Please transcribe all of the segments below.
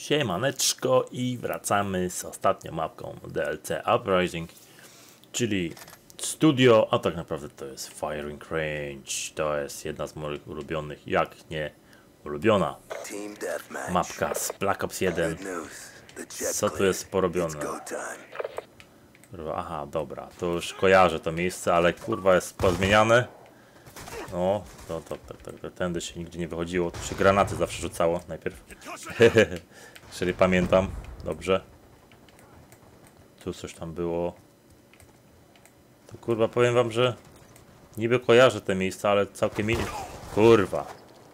Siemaneczko i wracamy z ostatnią mapką DLC Uprising, czyli studio, a tak naprawdę to jest Firing Range. To jest jedna z moich ulubionych, jak nie ulubiona mapka z Black Ops 1. Good news. The check Co tu jest porobione? Kurwa, Aha, dobra, to już kojarzę to miejsce, ale kurwa jest pozmieniane. No, to, to, to, to, to tędy się nigdzie nie wychodziło, tu się granaty zawsze rzucało najpierw. Czyli pamiętam, dobrze. Tu coś tam było. To kurwa powiem wam, że niby kojarzę te miejsca, ale całkiem in... Kurwa,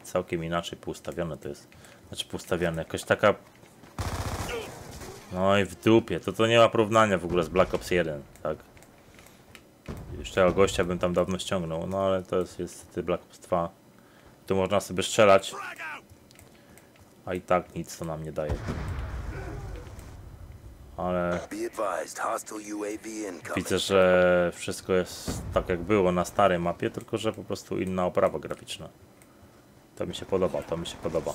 całkiem inaczej poustawione to jest. Znaczy poustawiane, jakaś taka no i w dupie, to to nie ma porównania w ogóle z Black Ops 1, tak? Jeszcze tego gościa bym tam dawno ściągnął, no ale to jest, jest Black Ops 2. Tu można sobie strzelać, a i tak nic to nam nie daje. Ale widzę, że wszystko jest tak jak było na starej mapie, tylko że po prostu inna oprawa graficzna. To mi się podoba, to mi się podoba.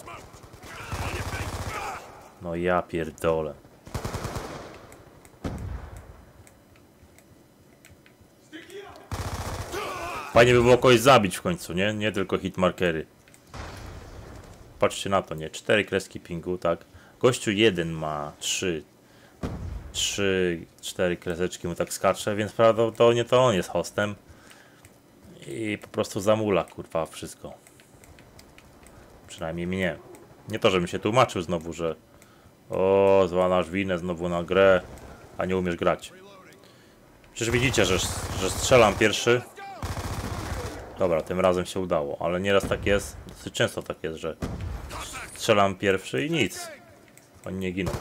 No ja pierdolę. Fajnie by było kogoś zabić w końcu, nie? Nie tylko hitmarkery. Patrzcie na to, nie? Cztery kreski pingu, tak? Gościu jeden ma trzy, trzy, cztery kreseczki mu tak skacze, więc prawdopodobnie to on jest hostem. I po prostu zamula, kurwa, wszystko. Przynajmniej mnie. Nie to, żebym się tłumaczył znowu, że o, zwalasz winę znowu na grę, a nie umiesz grać. Przecież widzicie, że, że strzelam pierwszy. Dobra, tym razem się udało, ale nieraz tak jest, dosyć często tak jest, że strzelam pierwszy i nic. Oni nie giną.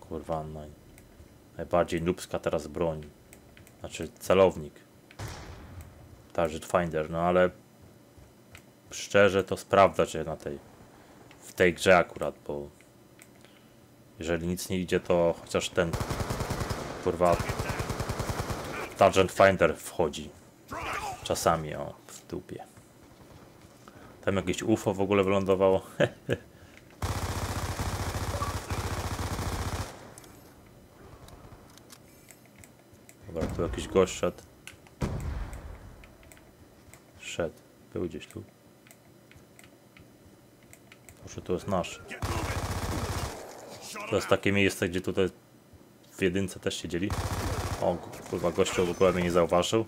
Kurwa, naj... najbardziej nubska teraz broń. Znaczy celownik. Target Finder, no ale szczerze to sprawdza się na tej w tej grze akurat, bo jeżeli nic nie idzie, to chociaż ten kurwa Target Finder wchodzi. Czasami o w dupie. Tam jakieś UFO w ogóle wylądowało. Dobra, tu jakiś gość szedł. Szedł. Był gdzieś tu. Może to jest nasz. To jest takie miejsce, gdzie tutaj w jedynce też siedzieli. O, kurwa, gościu w ogóle mnie nie zauważył.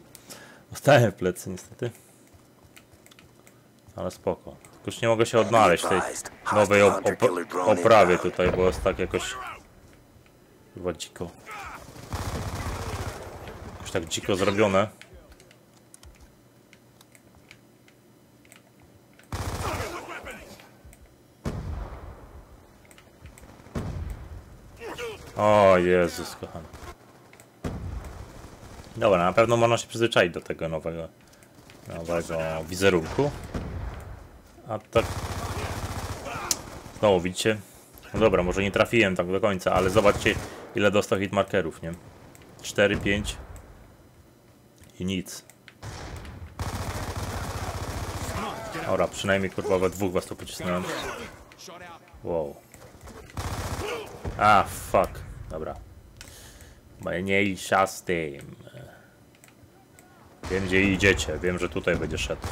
Dostałem w plecy niestety. Ale spoko. Tylko już nie mogę się odnaleźć tej nowej op oprawie tutaj, bo jest tak jakoś... Chyba dziko. Jakoś tak dziko zrobione. O Jezus, kochany. Dobra, na pewno można się przyzwyczaić do tego nowego, nowego wizerunku. A tak... Znowu widzicie? No dobra, może nie trafiłem tak do końca, ale zobaczcie ile dostał hitmarkerów, nie? 4, 5 i nic. Dobra, przynajmniej kurwa we dwóch was to pocisnąłem. Wow. A, fuck. Dobra. Mniejsza z tym. Wiem gdzie idziecie, wiem, że tutaj będzie szedł.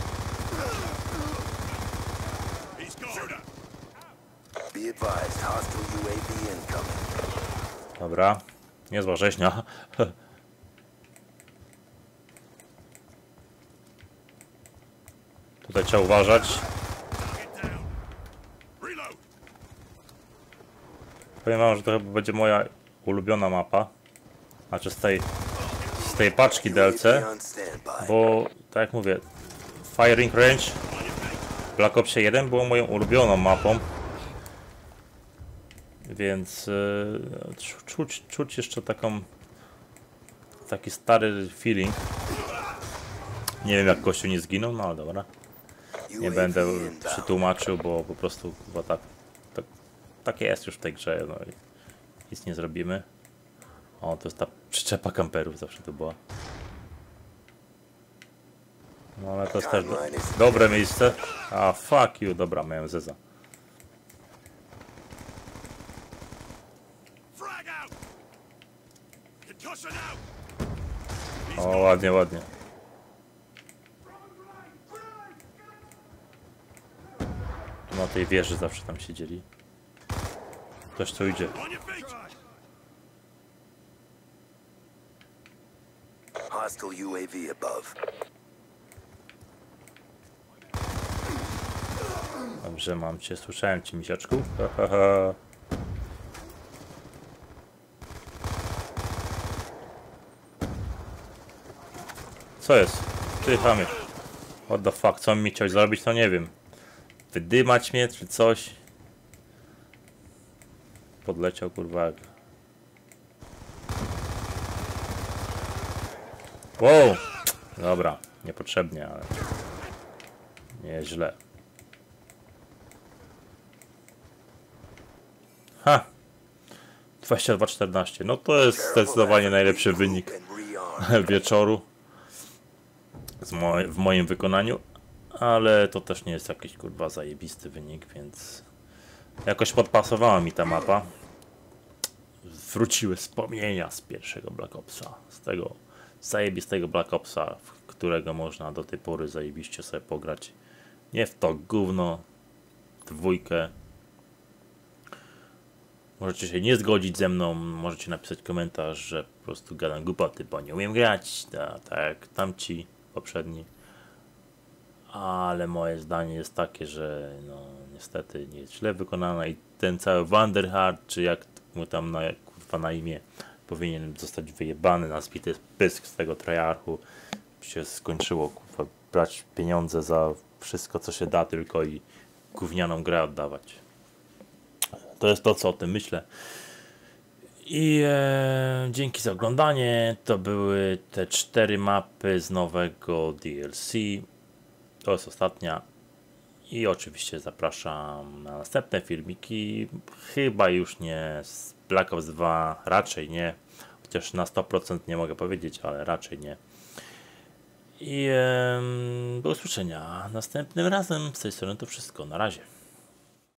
Dobra. Niezła rzeźnia. Tutaj trzeba uważać. Powiem wam, że to chyba będzie moja ulubiona mapa. Znaczy z tej, tej paczki DLC. Bo, tak jak mówię, Firing Range Black Opsie 1 było moją ulubioną mapą. Więc yy, czu- czuć, czuć jeszcze taką taki stary feeling. Nie wiem jak gościu nie zginął, no ale dobra. Nie będę inbound. przytłumaczył, bo po prostu chyba tak, tak, tak jest już w tej grze, no i nic nie zrobimy. O, to jest ta przyczepa kamperów, zawsze to była. No ale to jest też do... dobre miejsce. A fuck you, dobra, miałem zeza. O, ładnie, ładnie. Tu na tej wieży zawsze tam siedzieli. Ktoś tu idzie. Hostile UAV above. Dobrze, mam cię, słyszałem cię, misiaczku. Ha, ha. Co jest? Ty chamie. What the fuck, co mi chciałeś zrobić, to nie wiem. Wydymać mnie, czy coś? Podleciał, kurwa. Wow! Dobra, niepotrzebnie, ale... Nieźle. Ha! 22-14. No to jest zdecydowanie najlepszy wynik wieczoru z mo w moim wykonaniu, ale to też nie jest jakiś kurwa zajebisty wynik, więc jakoś podpasowała mi ta mapa. Wróciły wspomnienia z pierwszego Black Opsa, z tego zajebistego Black Opsa, w którego można do tej pory zajebiście sobie pograć. Nie w to gówno, dwójkę, Możecie się nie zgodzić ze mną, możecie napisać komentarz, że po prostu gadam głupoty, bo nie umiem grać, ta, tak jak tamci poprzedni. Ale moje zdanie jest takie, że no niestety nie jest źle wykonana i ten cały Wanderhard, czy jak mu tam na, kurwa na imię, powinien zostać wyjebany na zbity pysk z tego Triarchu. Się skończyło, kurwa, brać pieniądze za wszystko co się da tylko i gównianą grę oddawać. To jest to, co o tym myślę. I e, dzięki za oglądanie. To były te cztery mapy z nowego DLC. To jest ostatnia. I oczywiście zapraszam na następne filmiki. Chyba już nie z Black Ops 2, raczej nie. Chociaż na 100% nie mogę powiedzieć, ale raczej nie. I do usłyszenia następnym razem. Z tej strony to wszystko. Na razie.